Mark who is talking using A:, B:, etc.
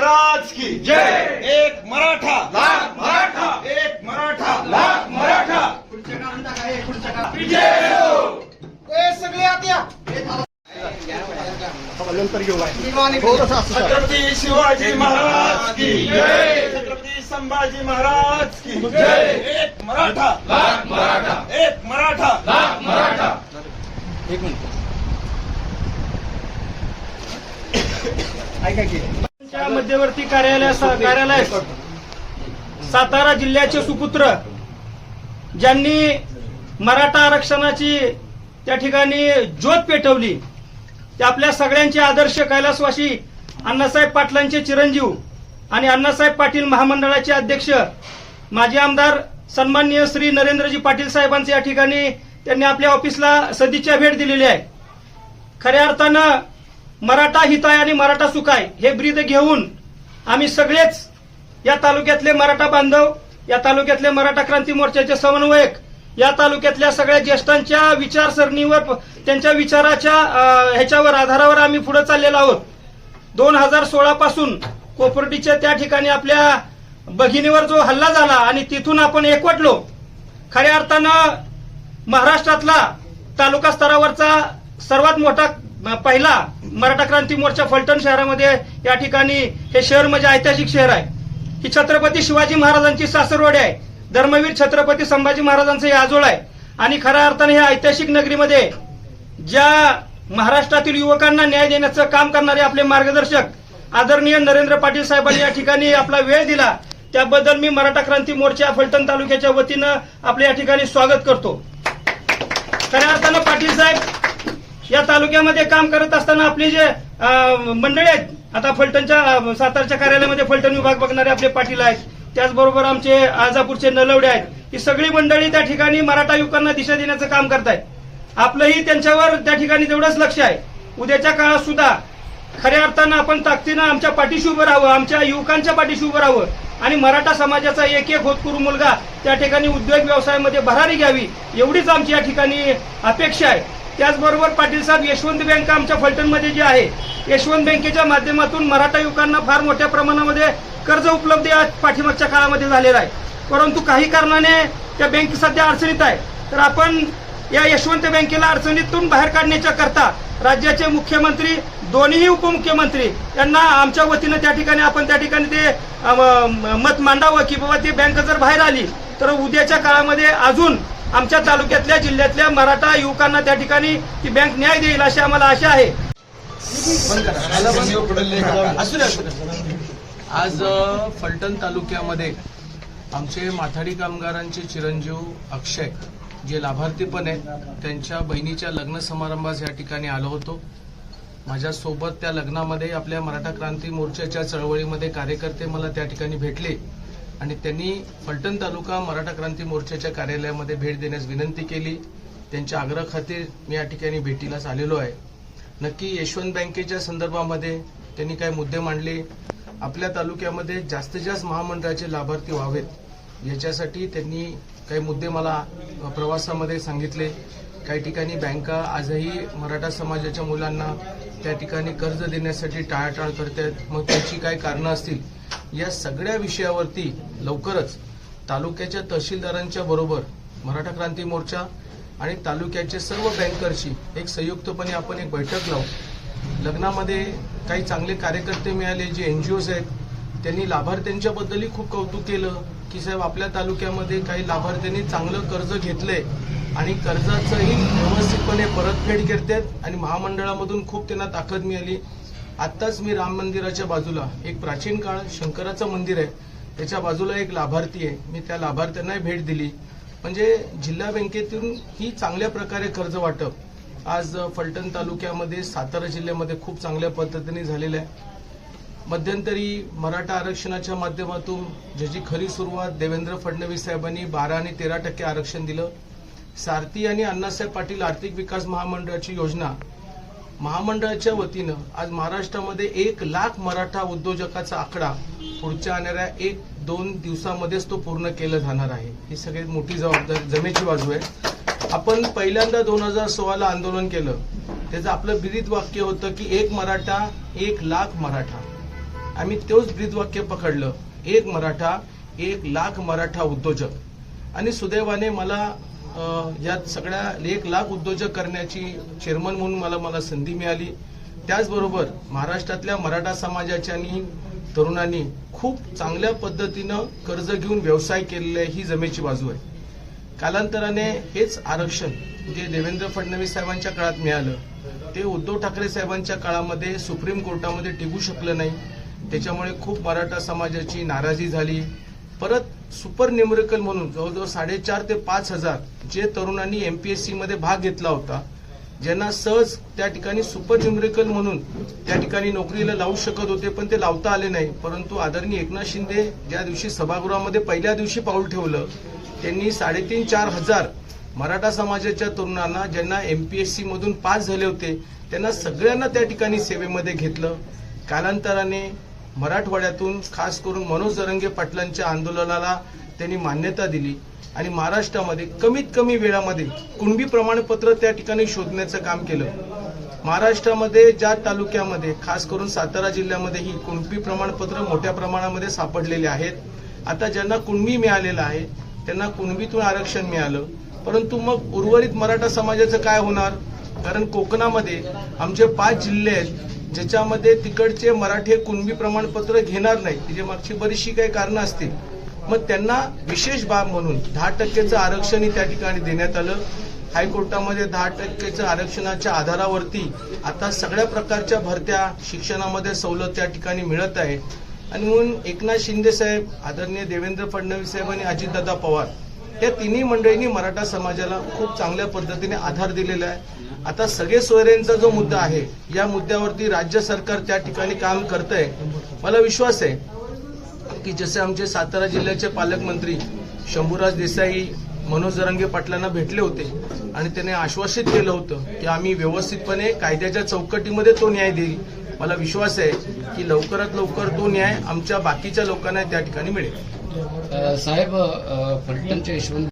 A: जय।
B: एक मराठा।
A: लाख मराठा।
B: एक मराठा।
A: लाख मराठा।
C: ए सगळे आत या
B: छत्रपती शिवाजी महाराज की। जय। छत्रपती संभाजी महाराज की। जय। एक मराठा।
A: लाख मराठा।
B: एक मराठा।
A: लाख मराठा।
D: च्या मध्यवर्ती कार्यालय कार्यालय सातारा जिल्ह्याचे सुपुत्र ज्यांनी मराठा आरक्षणाची त्या ठिकाणी ज्योत पेटवली ते आपल्या सगळ्यांचे आदर्श कैलासवासी अण्णासाहेब पाटलांचे चिरंजीव आणि अण्णासाहेब पाटील महामंडळाचे अध्यक्ष माजी आमदार सन्माननीय श्री नरेंद्रजी पाटील साहेबांचे या ठिकाणी त्यांनी आपल्या ऑफिसला सदिच्छा भेट दिलेली आहे. खऱ्या अर्थानं मराठा हिताय आणि मराठा सुखाय हे ब्रीद घेऊन आम्ही सगळेच या तालुक्यातले मराठा बांधव या तालुक्यातले मराठा क्रांती मोर्चाचे समन्वयक या तालुक्यातल्या सगळ्या ज्येष्ठांच्या विचारसरणीवर त्यांच्या विचाराच्या ह्याच्यावर आधारावर आम्ही पुढे चाललेलो आहोत. दोन हजार सोळा पासून कोपर्टीच्या त्या ठिकाणी आपल्या भगिनीवर जो हल्ला झाला आणि तिथून आपण एकवटलो खऱ्या अर्थानं महाराष्ट्रातला तालुका स्तरावरचा सर्वात मोठा पहिला मराठा क्रांती मोर्चा फलटण शहरामध्ये या ठिकाणी हे शहर म्हणजे ऐतिहासिक शहर आहे. ही छत्रपती शिवाजी महाराजांची सासरवाडी आहे. धर्मवीर छत्रपती संभाजी महाराजांचं हे आजोळ आहे. आणि खऱ्या अर्थाने ह्या ऐतिहासिक नगरीमध्ये ज्या महाराष्ट्रातील युवकांना न्याय देण्याचं काम करणारे आपले मार्गदर्शक आदरणीय नरेंद्र पाटील साहेबांनी या ठिकाणी आपला वेळ दिला त्याबद्दल मी मराठा क्रांती मोर्चा फलटण तालुक्याच्या वतीनं आपल्या या ठिकाणी स्वागत करतो. खऱ्या अर्थानं पाटील साहेब या तालुक्यामध्ये काम करत असताना आपली जे मंडळी आहेत आता फलटणच्या सातारच्या कार्यालयामध्ये फलटण विभाग बघणारे आपले पाटील आहेत. त्याचबरोबर आमचे आजापूरचे नलवडे आहेत. ही सगळी मंडळी त्या ठिकाणी मराठा युवकांना दिशा देण्याचं काम करतायत. आपलंही त्यांच्यावर त्या ठिकाणी तेवढंच लक्ष आहे. उद्याच्या काळात सुद्धा खऱ्या अर्थानं आपण ताकदीनं आमच्या पाठीशी उभं राहावं आमच्या युवकांच्या पाठीशी उभं राहावं आणि मराठा समाजाचा एक एक होतकरू मुलगा त्या ठिकाणी उद्योग व्यवसायामध्ये भरारी घ्यावी एवढीच आमची या ठिकाणी अपेक्षा आहे. त्याचबरोबर पाटील साहेब यशवंत बँक आमच्या फलटणमध्ये जी आहे यशवंत बँकेच्या माध्यमातून मराठा युवकांना फार मोठ्या प्रमाणामध्ये कर्ज उपलब्ध या पाठीमागच्या काळामध्ये झालेलं आहे. परंतु काही कारणाने त्या बँक सध्या अडचणीत आहे. तर आपण या यशवंत बँकेला अडचणीतून बाहेर काढण्याच्या करता राज्याचे मुख्यमंत्री दोन्ही उपमुख्यमंत्री यांना आमच्या वतीनं त्या ठिकाणी आपण त्या ठिकाणी ते मत मांडावं की बाबा ती बँक जर बाहेर आली तर उद्याच्या काळामध्ये अजून आमच्या तालुक्यातल्या जिल्ह्यातल्या मराठा युवकांना त्या ठिकाणी ती बँक न्याय देईल अशी आम्हाला आशा आहे.
E: आज फलटण तालुक्यामध्ये आमचे माथाडी कामगारांचे चिरंजीव अक्षय जे लाभार्थी पण आहेत त्यांच्या बहिणीच्या लग्न समारंभास या ठिकाणी आलो होतो. माझ्यासोबत त्या लग्नामध्ये आपल्या मराठा क्रांती मोर्चाच्या चळवळीमध्ये कार्यकर्ते मला त्या ठिकाणी भेटले. आणि त्यांनी फलटण तालुका मराठा क्रांती मोर्चाच्या कार्यालयामध्ये भेट देण्यास विनंती केली. त्यांच्या आग्रह खातीर मी या ठिकाणी भेटीलाच आलेलो आहे. नक्की यशवंत बँकेच्या संदर्भामध्ये त्यांनी काही मुद्दे मांडले. आपल्या तालुक्यामध्ये जास्तीत जास्त महामंडळाचे लाभार्थी व्हावेत. याच्यासाठी त्यांनी काही मुद्दे मला प्रवासामध्ये सांगितले. काही ठिकाणी बँका आजही मराठा समाजाच्या मुलांना त्या ठिकाणी कर्ज देण्यासाठी टाळाटाळ करत आहेत मग त्याची काय कारणं असतील? या सगळ्या विषयावरती लवकरच तालुक्याच्या तहसीलदारांच्या बरोबर मराठा क्रांती मोर्चा आणि तालुक्याचे सर्व बँकरची एक संयुक्तपणे आपण एक बैठक लावू. लग्नामध्ये काही चांगले कार्यकर्ते मिळाले जे एन जी ओज आहेत. त्यांनी लाभार्थ्यांच्याबद्दलही खूप कौतुक केलं की साहेब आपल्या तालुक्यामध्ये काही लाभार्थ्यांनी चांगलं कर्ज घेतलंय आणि कर्जाचंही व्यवस्थितपणे परतफेड करतात आणि महामंडळामधून खूप त्यांना ताकद मिळाली. आत्ताच मी राम मंदिराच्या बाजूला एक प्राचीन काळ शंकराचं मंदिर आहे. त्याच्या बाजूला एक लाभार्थी आहे. मी त्या लाभार्थ्यांनाही भेट दिली. म्हणजे जिल्हा बँकेतून ही चांगल्या प्रकारे कर्ज वाटप. आज फलटण तालुक्यामध्ये सातारा जिल्ह्यामध्ये खूप चांगल्या पद्धतीने झालेलं आहे. मध्यंतरी मराठा आरक्षणाच्या माध्यमातून ज्याची खरी सुरुवात देवेंद्र फडणवीस साहेबांनी बारा आणि तेरा टक्के आरक्षण दिलं. सारथी आणि अण्णासाहेब पाटील आर्थिक विकास महामंडळाची योजना महामंडळाच्या वतीनं आज महाराष्ट्रामध्ये एक लाख मराठा उद्योजकाचा आकडा पुढच्या येणाऱ्या एक दोन दिवसामध्येच तो पूर्ण केलं जाणार आहे. ही सगळ्यात मोठी जबाबदारी जमेची बाजू आहे. आपण पहिल्यांदा दोन हजार सोळाला आंदोलन केलं. त्याचं आपलं ब्रीद वाक्य होतं की एक मराठा एक लाख मराठा. आम्ही तोच ब्रीदवाक्य पकडलं. एक मराठा एक लाख मराठा उद्योजक. आणि सुदैवाने मला यात सगळ्या एक लाख उद्योजक करण्याची चेअरमन म्हणून मला मला संधी मिळाली. त्याचबरोबर महाराष्ट्रातल्या मराठा समाजाच्या तरुणांनी खूप चांगल्या पद्धतीनं कर्ज घेऊन व्यवसाय केलेला आहे ही जमेची बाजू आहे. कालांतराने हेच आरक्षण जे देवेंद्र फडणवीस साहेबांच्या काळात मिळालं ते उद्धव ठाकरे साहेबांच्या काळामध्ये सुप्रीम कोर्टामध्ये टिकू शकलं नाही. त्याच्यामुळे खूप मराठा समाजाची नाराजी झाली. परत सुपर न्युमरिकल म्हणून जवळजवळ साडेचार ते पाच हजार जे तरुणांनी एमपीएससी मध्ये भाग घेतला होता ज्यांना सहज त्या ठिकाणी सुपर न्युमरिकल म्हणून त्या ठिकाणी नोकरीला लावू शकत होते पण ते लावता आले नाही. परंतु आदरणीय एकनाथ शिंदे ज्या दिवशी सभागृहामध्ये पहिल्या दिवशी पाऊल ठेवलं त्यांनी साडेतीन चार हजार मराठा समाजाच्या तरुणांना ज्यांना एमपीएससी मधून पास झाले होते त्यांना सगळ्यांना त्या ठिकाणी सेवेमध्ये घेतलं. कालांतराने मराठवाड्यातून खास करून मनोज जरंगे पाटलांच्या आंदोलनाला त्यांनी मान्यता दिली आणि महाराष्ट्रामध्ये कमीत कमी वेळामध्ये कुणबी प्रमाणपत्र त्या ठिकाणी शोधण्याचं काम केलं. महाराष्ट्रामध्ये ज्या तालुक्यामध्ये खास करून सातारा जिल्ह्यामध्ये ही कुणबी प्रमाणपत्र मोठ्या प्रमाणामध्ये सापडलेले आहेत आता ज्यांना कुणबी मिळालेलं आहे त्यांना कुणबीतून आरक्षण मिळालं. परंतु मग उर्वरित मराठा समाजाचं काय होणार? कारण कोकणामध्ये आमचे पाच जिल्हे आहेत ज्याच्यामध्ये तिकडचे मराठे कुणबी प्रमाणपत्र घेणार नाही म्हणजे मागची बरीचशी काही कारणं असतील. मग त्यांना विशेष बाब म्हणून दहा टक्केचं आरक्षणही त्या ठिकाणी देण्यात आलं. हायकोर्टामध्ये दहा टक्केचं आरक्षणाच्या आधारावरती आता सगळ्या प्रकारच्या भरत्या शिक्षणामध्ये सवलत त्या ठिकाणी मिळत आहे. आणि म्हणून एकनाथ शिंदे साहेब आदरणीय देवेंद्र फडणवीस साहेब आणि अजितदादा पवार या तिन्ही मंडळींनी मराठा समाजाला खूप चांगल्या पद्धतीने आधार दिलेला आहे. आता सगळे सोयऱ्यांचा जो मुद्दा आहे या मुद्द्यावरती राज्य सरकार त्या ठिकाणी काम करतंय. मला विश्वास आहे की जसे आमचे सातारा जिल्ह्याचे पालकमंत्री शंभूराज देसाई मनोज जरंगे पाटलांना भेटले होते आणि त्याने आश्वासित केलं होतं की आम्ही व्यवस्थितपणे कायद्याच्या चौकटीमध्ये तो न्याय देईल. मला विश्वास आहे की लवकरात लवकर तो न्याय आमच्या बाकीच्या लोकांना त्या ठिकाणी मिळेल.
F: साहेब फलटणच्या यशवंत